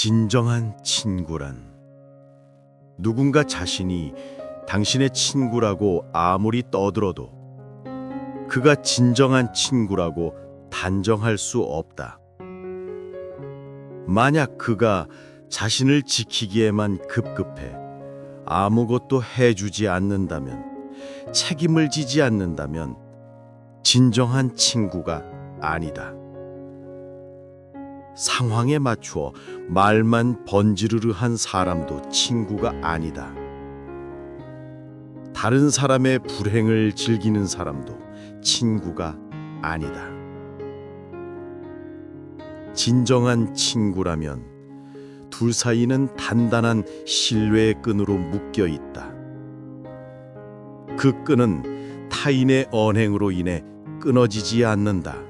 진정한 친구란 누군가 자신이 당신의 친구라고 아무리 떠들어도 그가 진정한 친구라고 단정할 수 없다. 만약 그가 자신을 지키기에만 급급해 아무것도 해주지 않는다면, 책임을 지지 않는다면 진정한 친구가 아니다. 상황에 맞추어 말만 번지르르한 사람도 친구가 아니다. 다른 사람의 불행을 즐기는 사람도 친구가 아니다. 진정한 친구라면 둘 사이는 단단한 신뢰의 끈으로 묶여 있다. 그 끈은 타인의 언행으로 인해 끊어지지 않는다.